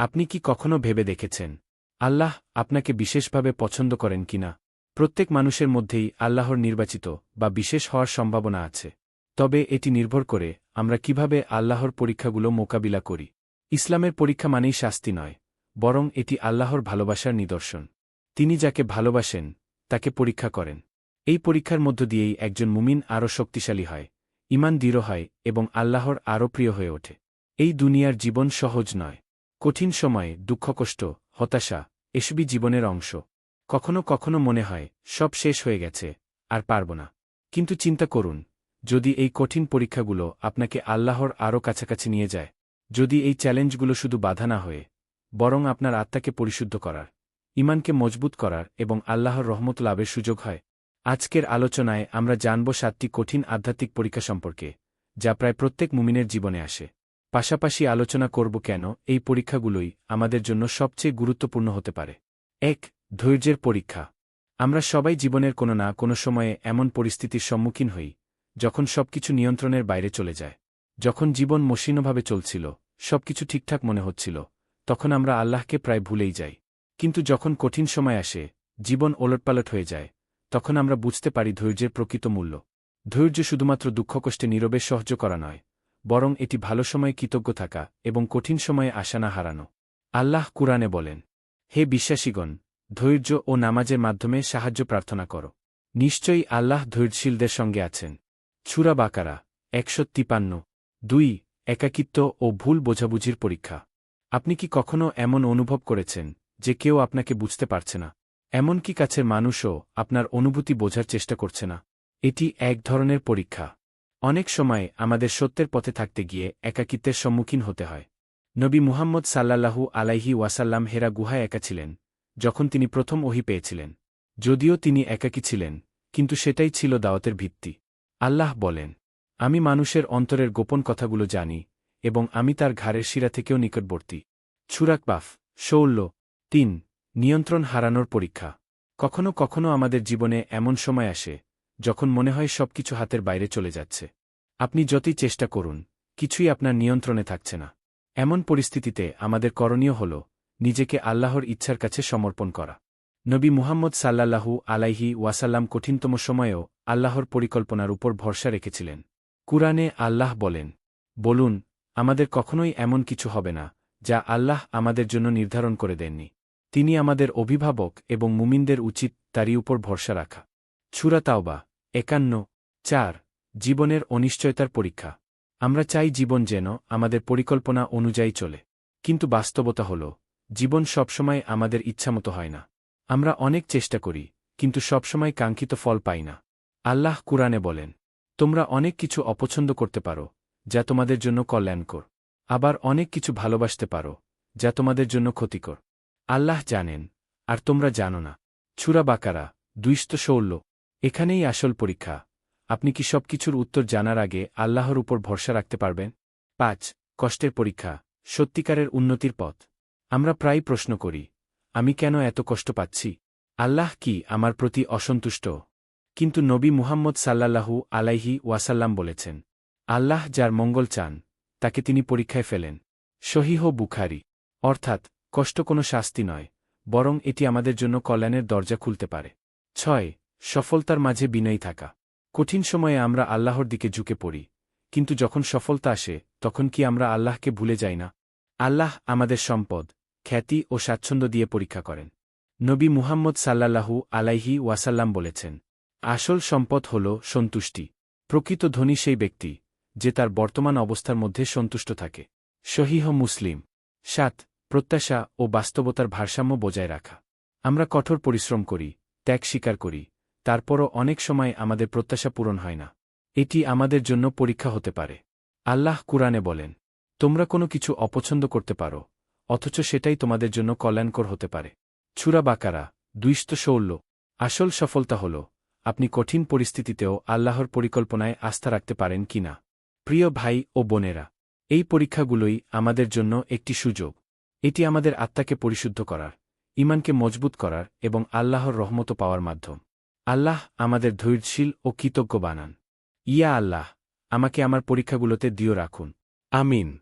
আপনি কি কখনো ভেবে দেখেছেন? আল্লাহ আপনাকে বিশেষভাবে পছন্দ করেন কিনা? প্রত্যেক মানুষের মধ্যেই আল্লাহর নির্বাচিত বা বিশেষ হওয়ার সম্ভাবনা আছে। তবে এটি নির্ভর করে আমরা কীভাবে আল্লাহর পরীক্ষাগুলো মোকাবিলা করি। ইসলামের পরীক্ষা মানেই শাস্তি নয়, বরং এটি আল্লাহর ভালোবাসার নিদর্শন। তিনি যাকে ভালোবাসেন, তাকে পরীক্ষা করেন। এই পরীক্ষার মধ্য দিয়েই একজন মুমিন আরও শক্তিশালী হয় ইমান দৃঢ় হয় এবং আল্লাহর আরও প্রিয় হয়ে ওঠে। এই দুনিয়ার জীবন সহজ নয়। কঠিন সময়ে দুঃখকষ্ট হতাশা, এসবই জীবনের অংশ। কখনো কখনো মনে হয়, সব শেষ হয়ে গেছে, আর পারব না। কিন্তু চিন্তা করুন, যদি এই কঠিন পরীক্ষাগুলো আপনাকে আল্লাহর আরও কাছাকাছি নিয়ে যায়, যদি এই চ্যালেঞ্জগুলো শুধু বাধা না হয়ে, বরং আপনার আত্মাকে পরিশুদ্ধ করার ইমানকে মজবুত করার এবং আল্লাহর রহমত লাভের সুযোগ হয়, আজকের আলোচনায় আমরা জানব সাতটি কঠিন আধ্যাত্মিক পরীক্ষা সম্পর্কে, যা প্রায় প্রত্যেক মুমিনের জীবনে আসে। পাশাপাশি আলোচনা করব কেন এই পরীক্ষাগুলোই আমাদের জন্য সবচেয়ে গুরুত্বপূর্ণ হতে পারে। এক, ধৈর্যের পরীক্ষা। আমরা সবাই জীবনের কোনো না কোনো সময়ে এমন পরিস্থিতির সম্মুখীন হই, যখন সবকিছু নিয়ন্ত্রণের বাইরে চলে যায়। যখন জীবন মসৃণভাবে চলছিল, সবকিছু ঠিকঠাক মনে হচ্ছিল, তখন আমরা আল্লাহকে প্রায় ভুলেই যাই। কিন্তু যখন কঠিন সময় আসে, জীবন ওলটপালট হয়ে যায়, তখন আমরা বুঝতে পারি ধৈর্যের প্রকৃত মূল্য। ধৈর্য শুধুমাত্র দুঃখকষ্টে নীরবে সহ্য করা নয় বরং এটি ভালো সময়ে কৃতজ্ঞ থাকা এবং কঠিন সময়ে আশা না হারানো। আল্লাহ কুরআনে বলেন, হে বিশ্বাসীগণ, ধৈর্য ও নামাজের মাধ্যমে সাহায্য প্রার্থনা করো। নিশ্চয়ই আল্লাহ ধৈর্যশীলদের সঙ্গে আছেন। ছুরা বাকারা, একশো তিপান্ন, দুই, একাকিত্ব ও ভুল বোঝাবুঝির পরীক্ষা। আপনি কি কখনো এমন অনুভব করেছেন যে কেউ আপনাকে বুঝতে পারছে না? এমনকি কাছের মানুষও আপনার অনুভূতি বোঝার চেষ্টা করছে না। এটি এক ধরনের পরীক্ষা। অনেক সময় আমাদের সত্যের পথে থাকতে গিয়ে একাকিত্বের সম্মুখীন হতে হয়। নবী মুহাম্মদ সাল্লাল্লাহু আলাইহি ওয়াসাল্লাম হেরা গুহায় একা ছিলেন, যখন তিনি প্রথম ওহি পেয়েছিলেন। যদিও তিনি একাকী ছিলেন, কিন্তু সেটাই ছিল দাওয়াতের ভিত্তি। আল্লাহ বলেন, আমি মানুষের অন্তরের গোপন কথাগুলো জানি এবং আমি তার ঘাড়ের শিরা থেকেও নিকটবর্তী। ছুরাক বাফ শৌল্য তিন, নিয়ন্ত্রণ হারানোর পরীক্ষা। কখনো কখনো আমাদের জীবনে এমন সময় আসে যখন মনে হয় সবকিছু হাতের বাইরে চলে যাচ্ছে। আপনি যতই চেষ্টা করুন, কিছুই আপনার নিয়ন্ত্রণে থাকছে না। এমন পরিস্থিতিতে আমাদের করণীয় হল, নিজেকে আল্লাহর ইচ্ছার কাছে সমর্পণ করা। নবী মুহাম্মদ সাল্লাল্লাহু আলাইহি ওয়াসাল্লাম কঠিনতম সময়েও আল্লাহর পরিকল্পনার উপর ভরসা রেখেছিলেন। কুরআনে আল্লাহ বলেন, বলুন, আমাদের কখনোই এমন কিছু হবে না, যা আল্লাহ আমাদের জন্য নির্ধারণ করে দেননি। তিনি আমাদের অভিভাবক এবং মুমিনদের উচিত তারই উপর ভরসা রাখা। ছুরা তাওবা একান্ন, চার, জীবনের অনিশ্চয়তার পরীক্ষা। আমরা চাই জীবন যেন আমাদের পরিকল্পনা অনুযায়ী চলে। কিন্তু বাস্তবতা হল, জীবন সবসময় আমাদের ইচ্ছামতো হয় না। আমরা অনেক চেষ্টা করি, কিন্তু সবসময় কাঙ্ক্ষিত ফল পাই না। আল্লাহ কুরআনে বলেন, তোমরা অনেক কিছু অপছন্দ করতে পারো, যা তোমাদের জন্য কল্যাণকর। আবার অনেক কিছু ভালোবাসতে পারো, যা তোমাদের জন্য ক্ষতিকর। আল্লাহ জানেন, আর তোমরা জানো না। ছুরা বাকারা দুইস্ত ষোল্ল এখানেই আসল পরীক্ষা। আপনি কি সবকিছুর উত্তর জানার আগে আল্লাহর উপর ভরসা রাখতে পারবেন? পাঁচ, কষ্টের পরীক্ষা, সত্যিকারের উন্নতির পথ। আমরা প্রায় প্রশ্ন করি, আমি কেন এত কষ্ট পাচ্ছি? আল্লাহ কি আমার প্রতি অসন্তুষ্ট? কিন্তু নবী মুহাম্মদ সাল্লাল্লাহু আলাইহি ওয়াসাল্লাম বলেছেন, আল্লাহ যার মঙ্গল চান, তাকে তিনি পরীক্ষায় ফেলেন। সহিহ বুখারি। অর্থাৎ, কষ্ট কোনো শাস্তি নয়, বরং এটি আমাদের জন্য কল্যাণের দরজা খুলতে পারে। ছয় সফলতার মাঝে বিনয়ী থাকা। কঠিন সময়ে আমরা আল্লাহর দিকে ঝুঁকে পড়ি, কিন্তু যখন সফলতা আসে, তখন কি আমরা আল্লাহকে ভুলে যাই না? আল্লাহ আমাদের সম্পদ, খ্যাতি ও স্বাচ্ছন্দ্য দিয়ে পরীক্ষা করেন। নবী মুহাম্মদ সাল্লাল্লাহু আলাইহি ওয়াসাল্লাম বলেছেন, আসল সম্পদ হল সন্তুষ্টি। প্রকৃত ধনী সেই ব্যক্তি, যে তার বর্তমান অবস্থার মধ্যে সন্তুষ্ট থাকে। সহিহ মুসলিম। সাত, প্রত্যাশা ও বাস্তবতার ভারসাম্য বজায় রাখা। আমরা কঠোর পরিশ্রম করি, ত্যাগ স্বীকার করি তারপরও অনেক সময় আমাদের প্রত্যাশা পূরণ হয় না। এটি আমাদের জন্য পরীক্ষা হতে পারে। আল্লাহ কুরআনে বলেন, তোমরা কোনো কিছু অপছন্দ করতে পারো, অথচ সেটাই তোমাদের জন্য কল্যাণকর হতে পারে। ছুরা বাকারা দুইস্ত শৌল্য আসল সফলতা হল, আপনি কঠিন পরিস্থিতিতেও আল্লাহর পরিকল্পনায় আস্থা রাখতে পারেন কিনা প্রিয় ভাই ও বোনেরা, এই পরীক্ষাগুলোই আমাদের জন্য একটি সুযোগ। এটি আমাদের আত্মাকে পরিশুদ্ধ করার ইমানকে মজবুত করার এবং আল্লাহর রহমত পাওয়ার মাধ্যম। আল্লাহ আমাদের ধৈর্যশীল ও কৃতজ্ঞ বানান। ইয়া আল্লাহ আমাকে আমার পরীক্ষাগুলোতে দিও রাখুন। আমিন।